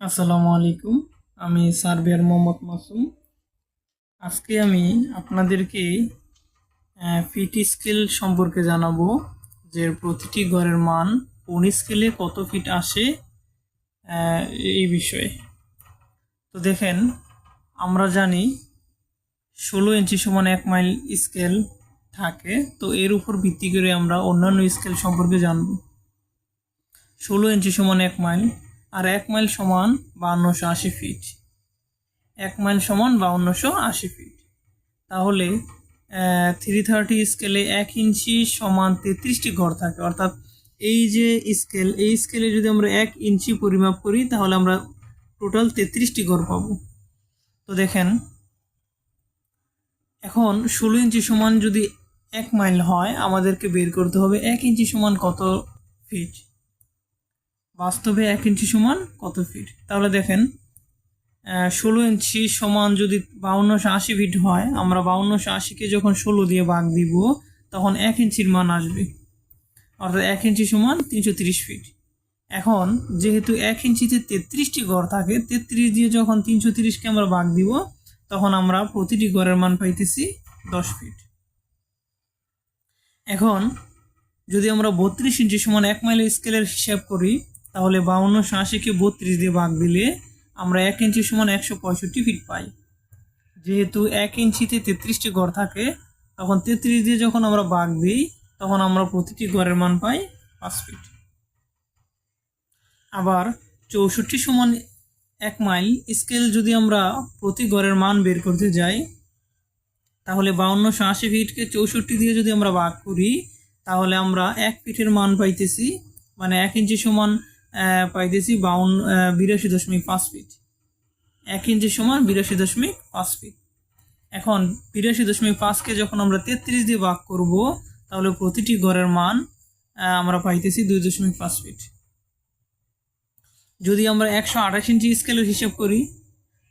আসসালামু আলাইকুম। আমি সার্বিয়ার মোহাম্মদ মাসুম। আজকে আমি আপনাদেরকে ফিট স্কেল সম্পর্কে জানাব যে প্রতিটি ঘরের মান কোন স্কেলে কত ফিট আসে এই বিষয়ে। তো দেখেন, আমরা জানি ষোলো ইঞ্চি সমান এক মাইল স্কেল থাকে, তো এর উপর ভিত্তি করে আমরা অন্যান্য স্কেল সম্পর্কে জানব। ষোলো ইঞ্চি সমান এক মাইল আর এক মাইল সমান বাউন্নশো আশি ফিট এক মাইল সমান বাউন্নশো আশি ফিট তাহলে থ্রি থার্টি স্কেলে এক ইঞ্চি সমান তেত্রিশটি ঘর থাকে। অর্থাৎ এই যে স্কেল এই স্কেলে যদি আমরা এক ইঞ্চি পরিমাপ করি, তাহলে আমরা টোটাল তেত্রিশটি ঘর পাবো। তো দেখেন, এখন ষোলো ইঞ্চি সমান যদি এক মাইল হয়, আমাদেরকে বের করতে হবে এক ইঞ্চি সমান কত ফিট বাস্তবে এক ইঞ্চি সমান কত ফিট তাহলে দেখেন ষোলো ইঞ্চি সমান যদি বাউন্নশো আশি ফিট হয়, আমরা বাউন্নশো আশিকে যখন ষোলো দিয়ে ভাগ দিব, তখন এক ইঞ্চির মান আসবে। অর্থাৎ এক ইঞ্চি সমান তিনশো তিরিশ ফিট এখন, যেহেতু এক ইঞ্চিতে তেত্রিশটি ঘর থাকে, তেত্রিশ দিয়ে যখন তিনশো তিরিশকে আমরা ভাগ দিব, তখন আমরা প্রতিটি ঘরের মান পাইতেছি দশ ফিট এখন, যদি আমরা বত্রিশ ইঞ্চি সমান এক মাইল স্কেলের হিসাব করি তাহলে বাউন্নশো আশিকে বত্রিশ দিয়ে ভাগ দিলে আমরা এক ইঞ্চি সমান একশো পঁয়ষট্টি ফিট পাই। যেহেতু এক ইঞ্চিতে তেত্রিশটি ঘর থাকে, তখন তেত্রিশ দিয়ে যখন আমরা ভাগ দিই, তখন আমরা প্রতিটি ঘরের মান পাই পাঁচ ফিট আবার চৌষট্টি সমান এক মাইল স্কেল যদি আমরা প্রতি ঘরের মান বের করতে যাই, তাহলে বাউন্নশো আশি ফিটকে চৌষট্টি দিয়ে যদি আমরা ভাগ করি, তাহলে আমরা এক ফিটের মান পাইতেছি মানে এক ইঞ্চি সমান পাইতেছি বাউন্ন আহ, বিরাশি দশমিক পাঁচ ফিট এক ইঞ্চি সমান বিরাশি দশমিক পাঁচ ফিট এখন বিরাশি দশমিক পাঁচকে যখন আমরা তেত্রিশ দিয়ে ভাগ করব তাহলে প্রতিটি ঘরের মান আমরা পাইতেছি দুই দশমিক পাঁচ ফিট যদি আমরা একশো আঠাশ ইঞ্চি স্কেলের হিসাব করি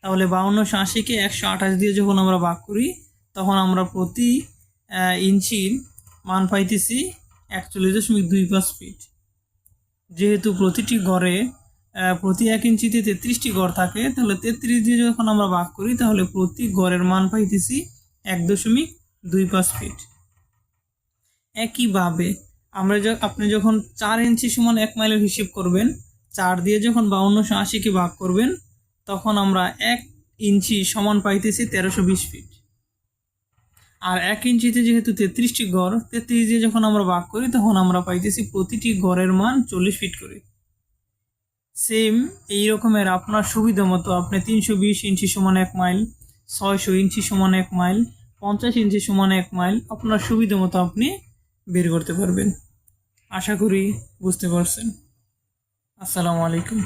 তাহলে বাউন্নশো আশিকে একশো আঠাশ দিয়ে যখন আমরা ভাগ করি তখন আমরা প্রতি ইঞ্চির মান পাইতেছি একচল্লিশ দশমিক দুই পাঁচ ফিট যেহেতু প্রতিটি ঘরে প্রতি এক ইঞ্চিতে তেত্রিশটি ঘর থাকে, তাহলে তেত্রিশ দিয়ে যখন আমরা ভাগ করি, তাহলে প্রতি ঘরের মান পাইতেছি এক দশমিক দুই পাঁচ ফিট একইভাবে আমরা আপনি যখন চার ইঞ্চি সমান এক মাইলের হিসেব করবেন, চার দিয়ে যখন বাউন্নশো আশিকে ভাগ করবেন, তখন আমরা এক ইঞ্চি সমান পাইতেছি তেরোশো বিশ ফিট আর এক ইঞ্চিতে যেহেতু তেত্রিশটি গড় তেত্রিশ দিয়ে যখন আমরা ভাগ করি, তখন আমরা পাইতেছি প্রতিটি গড়ের মান চল্লিশ ফিট করে। সেম এই রকমের আপনার সুবিধা মতো আপনি তিনশো বিশ ইঞ্চি সমান এক মাইল ছয়শো ইঞ্চি সমান এক মাইল পঞ্চাশ ইঞ্চি সমান এক মাইল আপনার সুবিধা মতো আপনি বের করতে পারবেন। আশা করি বুঝতে পারছেন। আসসালামু আলাইকুম।